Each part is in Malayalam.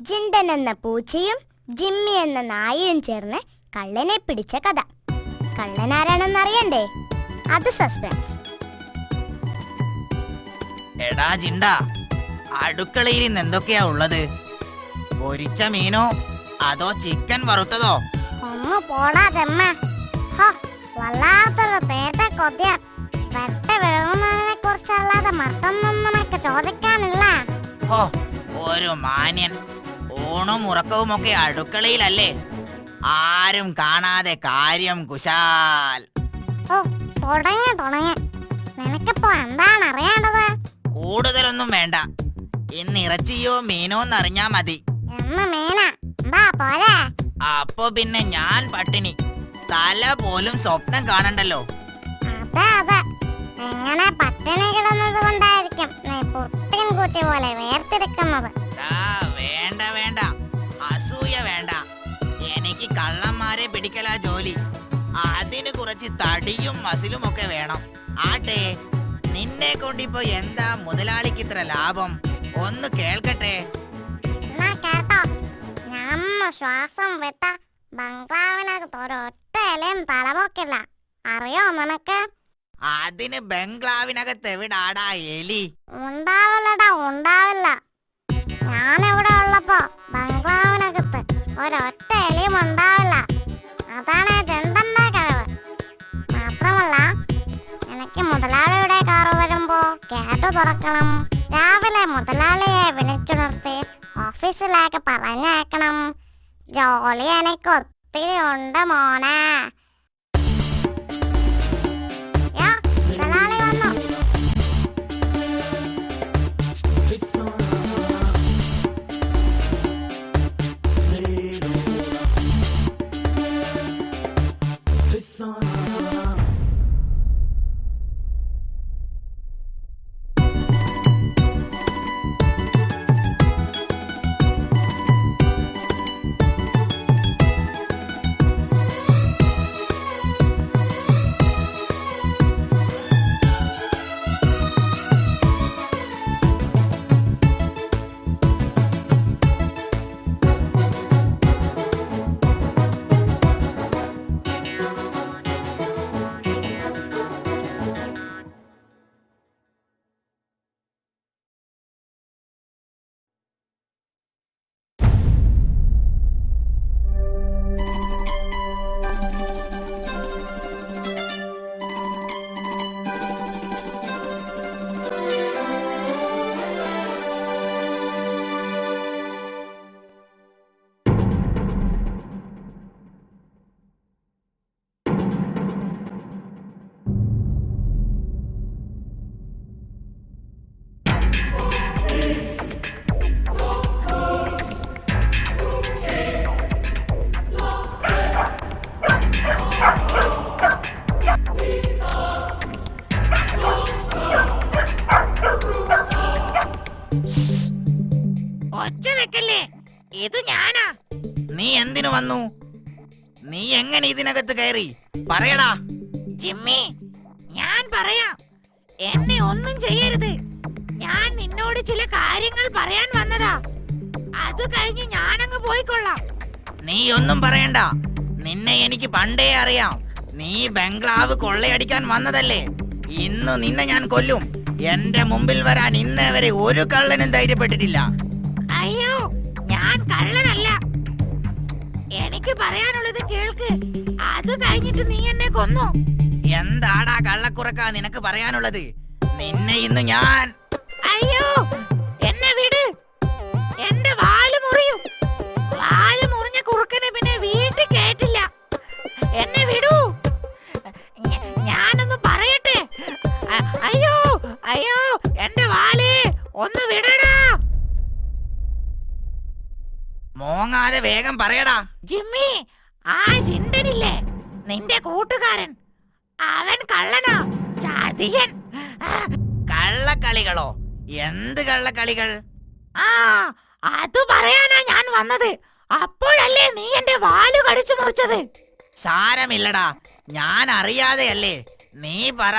ജിണ്ടൻ എന്ന പൂച്ചയും ജിമ്മി എന്ന നായയും ചേർന്ന് കള്ളനെ പിടിച്ച കഥ. കള്ളൻ ആരാണെന്ന് അറിയണ്ടേ അത് സസ്പെൻസ്. എടാ ജിണ്ട അടുക്കളയിൽ ഇന്ന് എന്തൊക്കെയാ ഉള്ളത്? പൊരിച്ച മീനോ അതോ ചിക്കൻ വറുത്തതോ? ഒന്ന് പോടാ ചെമ്മ. വല്ലാത്തൊരു തേട്ട കൊതിയ. വെട്ട വിളവുന്നതിനെ കുറിച്ചല്ലാതെ മറ്റൊന്നും നിനക്ക് ചോദിക്കാനില്ല. ഓ ഒരു മാന്യൻ. ഊണും ഉറക്കവും ഒക്കെ അടുക്കളയിലല്ലേ? ആരും കാണാതെ കാര്യം കുശാൽ. ഓ തുടങ്ങി തുടങ്ങി. നിനക്കിപ്പോ എന്താണ് അറിയേണ്ടത് കൂടുതലൊന്നും വേണ്ട. ഇന്ന് ഇറച്ചിയോ മീനോ എന്നറിഞ്ഞാ മതി. എന്ന് മീന. എന്താ പോലെ? അപ്പൊ പിന്നെ ഞാൻ പട്ടിണി. തല പോലും സ്വപ്നം കാണണ്ടല്ലോ. അതെ അതെ. എങ്ങനെ പട്ടിണി കിടന്നത് കൊണ്ടായിരിക്കും നീ കുറ്റി പോലെ വേർതിരിക്കുന്നത്? വേണ്ട വേണ്ട. അസൂയ വേണ്ട. എനിക്ക് കള്ളന്മാരെ പിടിക്കലാ ജോലി. അതിന് കുറച്ച് തടിയും മസിലും ഒക്കെ വേണം. ആട്ടെ നിന്നെ കൊണ്ടിപ്പോ എന്താ മുതലാളിക്ക് ഇത്ര ലാഭം? ഒന്ന് കേൾക്കട്ടെ. നമ്മ ശ്വാസം വിട്ട ബംഗ്ലാവിനകത്ത് ഒരൊറ്റ ഇലയും തലപൊക്കില്ല. അറിയോ നിനക്ക്? അതിന് ബംഗ്ലാവിനകത്ത് എവിടാടാ എലി? ഉണ്ടാവില്ലടാ ഉണ്ടാവില്ല. ഞാനിവിടെ ഉള്ളപ്പോ ബംഗ്ലാവിനകത്ത് ഒരൊറ്റ എലിയും ഉണ്ടാവില്ല. അതാണ് ജണ്ടന്റെ കഴിവ് മാത്രമല്ല എനിക്ക് മുതലാളിയുടെ കാറ് വരുമ്പോ ഗേറ്റ് തുറക്കണം. രാവിലെ മുതലാളിയെ വിളിച്ചുണർത്തി ഓഫീസിലേക്ക് പറഞ്ഞേക്കണം ജോലി എനിക്ക് ഒത്തിരി ഉണ്ട് മോനെ. ഇത് ഞാനാ. നീ എന്തിനു വന്നു? നീ എങ്ങനെ ഇതിനകത്ത് കയറി? പറയടാ. ജിമ്മി ഞാൻ പറയാം. എന്നെ ഒന്നും ചെയ്യരുത്. ഞാൻ നിന്നോട് ചില കാര്യങ്ങൾ പറയാൻ വന്നതാ. അത് കഴിഞ്ഞ് ഞാനങ്ങ് പോയിക്കൊള്ളാം. നീ ഒന്നും പറയണ്ട. നിന്നെ എനിക്ക് പണ്ടേ അറിയാം. നീ ബംഗ്ലാവ് കൊള്ളയടിക്കാൻ വന്നതല്ലേ? ഇന്ന് നിന്നെ ഞാൻ കൊല്ലും. എന്റെ മുമ്പിൽ വരാൻ ഇന്നേ വരെ ഒരു കള്ളനും ധൈര്യപ്പെട്ടിട്ടില്ല. അയ്യോ കള്ളനല്ല. എനിക്ക് പറയാനുള്ളത് കേൾക്ക്. അത് കഴിഞ്ഞിട്ട് നീ എന്നെ കൊന്നു. എന്താടാ കള്ളക്കുറക്കാ നിനക്ക് പറയാനുള്ളത്? നിന്നെ ഇന്ന് ഞാൻ അയ്യോ മോങ്ങാതെ വേഗം പറയടാ. ജിമ്മി ആ ചിന്തനില്ലേ നിന്റെ കൂട്ടുകാരൻ. അവൻ കള്ളനോ. ചതിയൻ. കള്ളക്കളികളോ? എന്ത് കള്ളക്കളികൾ? ആ അത് പറയാനാ ഞാൻ വന്നത്. അപ്പോഴല്ലേ നീ എന്റെ വാലു കടിച്ചു മുറിച്ചത്? സാരമില്ലടാ. ഞാൻ അറിയാതെയല്ലേ. നീ പറ.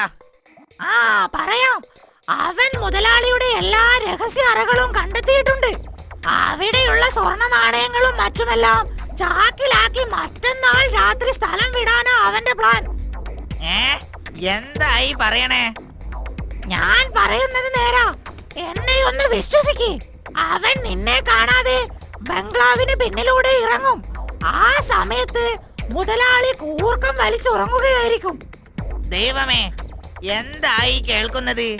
ആ പറയാം. അവൻ മുതലാളിയുടെ എല്ലാ രഹസ്യ അറകളും കണ്ടെത്തിയിട്ടുണ്ട്. അവിടെയുള്ള സ്വർണ നാണയങ്ങളും മറ്റുമെല്ലാം ചാക്കിലാക്കി മറ്റന്നാൾ രാത്രി സ്ഥലം വിടാനാ അവന്റെ പ്ലാൻ ഏ? എന്തായി പറയണേ? ഞാൻ പറയുന്നത് നേരാ. എന്നെ ഒന്ന് വിശ്വസിക്ക്. അവൻ നിന്നെ കാണാതെ ബംഗ്ലാവിന് പിന്നിലൂടെ ഇറങ്ങും. ആ സമയത്ത് മുതലാളി കൂർക്കം വലിച്ചുറങ്ങുകയായിരിക്കും. ദൈവമേ എന്തായി കേൾക്കുന്നത്?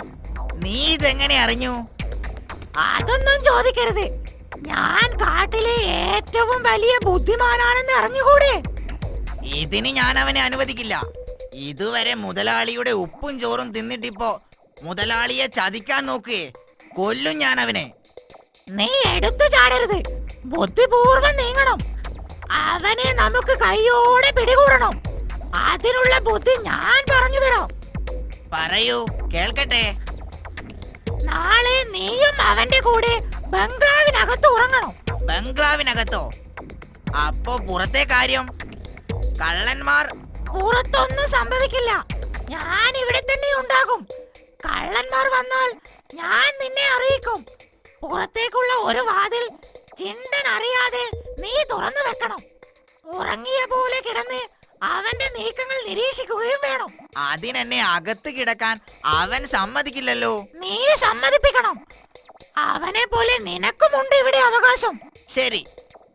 നീ ഇതെങ്ങനെ അറിഞ്ഞു? അതൊന്നും ചോദിക്കരുത്. ഞാൻ കാട്ടിലെ ഏറ്റവും വലിയ ബുദ്ധിമാനാണെന്ന് അറിഞ്ഞുകൂടെ? ഇതിന് ഞാൻ അവനെ അനുവദിക്കില്ല. ഇതുവരെ മുതലാളിയുടെ ഉപ്പും ചോറും തിന്നിട്ടിപ്പോ മുതലാളിയെ ചതിക്കാൻ നോക്കുകയെ കൊല്ലും ഞാൻ അവനെ. നീ എടുത്തു ചാടരുത്. ബുദ്ധിപൂർവം നീങ്ങണം. അവനെ നമുക്ക് കൈയോടെ പിടികൂടണം. അതിനുള്ള ബുദ്ധി ഞാൻ പറഞ്ഞു തരാം. പറയൂ കേൾക്കട്ടെ? നാളെ നീയും അവന്റെ കൂടെ ബംഗ്ലാവിനകത്ത് ഉറങ്ങണം? ബംഗ്ലാവിനകത്തോ? അപ്പോ പുറത്തെ കാര്യം. കള്ളന്മാർ പുറത്തൊന്നും സംഭവിക്കില്ല. ഞാൻ ഇവിടെ തന്നെ ഉണ്ടാകും. കള്ളന്മാർ വന്നാൽ ഞാൻ നിന്നെ അറിയിക്കും. പുറത്തേക്കുള്ള ഒരു വാതിൽ ചിണ്ടൻ അറിയാതെ നീ തുറന്നു വെക്കണം. ഉറങ്ങിയ പോലെ കിടന്ന് അവന്റെ നീക്കങ്ങൾ നിരീക്ഷിക്കുകയും വേണം. അതിനെന്നെ അകത്ത് കിടക്കാൻ അവൻ സമ്മതിക്കില്ലല്ലോ. നീ സമ്മതിപ്പിക്കണം. അവനെ പോലെ നിനക്കുമുണ്ട് ഇവിടെ അവകാശം. ശരി.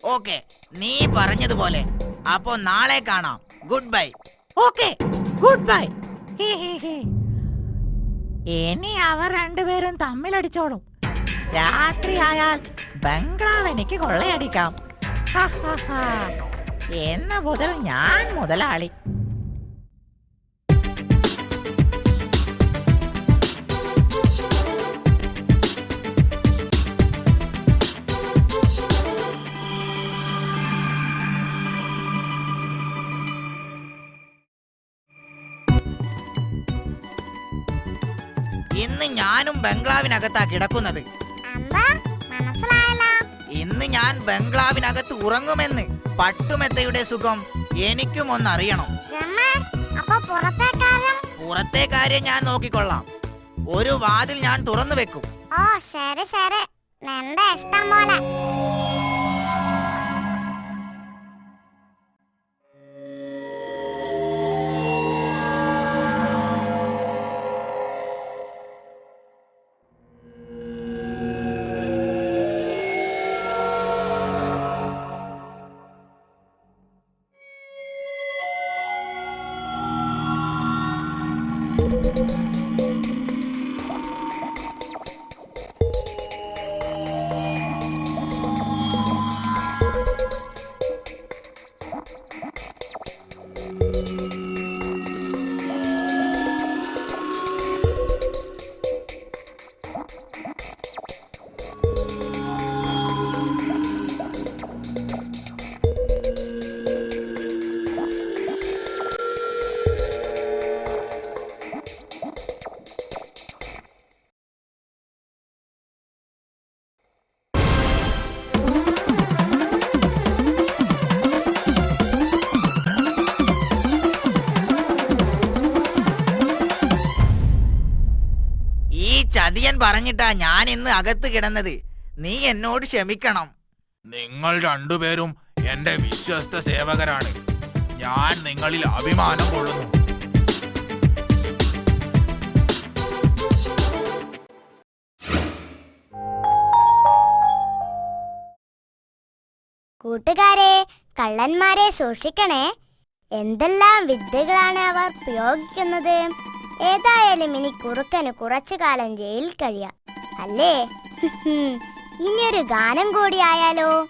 ഓക്കെ. നീ പറഞ്ഞതുപോലെ. അപ്പോ നാളെ കാണാം. Good bye. Okay. Good bye. ഇനി അവർ രണ്ടുപേരും തമ്മിലടിച്ചോളും. രാത്രിയായാൽ ബംഗ്ലാവ് എനിക്ക് കൊള്ളയടിക്കാം. എന്ന മുതൽ ഞാൻ മുതലാളി. ഇന്ന് ഞാനും ബംഗ്ലാവിനകത്താ കിടക്കുന്നത്. ഇന്ന് ഞാൻ ബംഗ്ലാവിനകത്ത് ഉറങ്ങുമെന്ന് പട്ടുമെത്തയുടെ സുഖം എനിക്കും ഒന്നറിയണം പുറത്തെ കാര്യം? ഞാൻ നോക്കിക്കൊള്ളാം. ഒരു വാതിൽ ഞാൻ തുറന്നു വെക്കും ഓ ശരി ശരി. നിന്റെ ഇഷ്ടം പോലെ. ചതിയൻ പറഞ്ഞിട്ടാ ഞാൻ ഇന്ന് അകത്ത് കിടന്നത്. നീ എന്നോട് ക്ഷമിക്കണം. നിങ്ങൾ രണ്ടുപേരും എന്റെ വിശ്വസ്ത സേവകരാണ്. ഞാൻ നിങ്ങളിൽ അഭിമാനം കൊള്ളുന്നു. കൂട്ടുകാരെ കള്ളന്മാരെ സൂക്ഷിക്കണേ. എന്തെല്ലാം വിദ്യകളാണ് അവർ പ്രയോഗിക്കുന്നത്? ഏതായാലും ഇനി കുറുക്കന് കുറച്ചു കാലം ജയിലിൽ കഴിയാം. അല്ലേ? ഇനിയൊരു ഗാനം കൂടി ആയാലോ?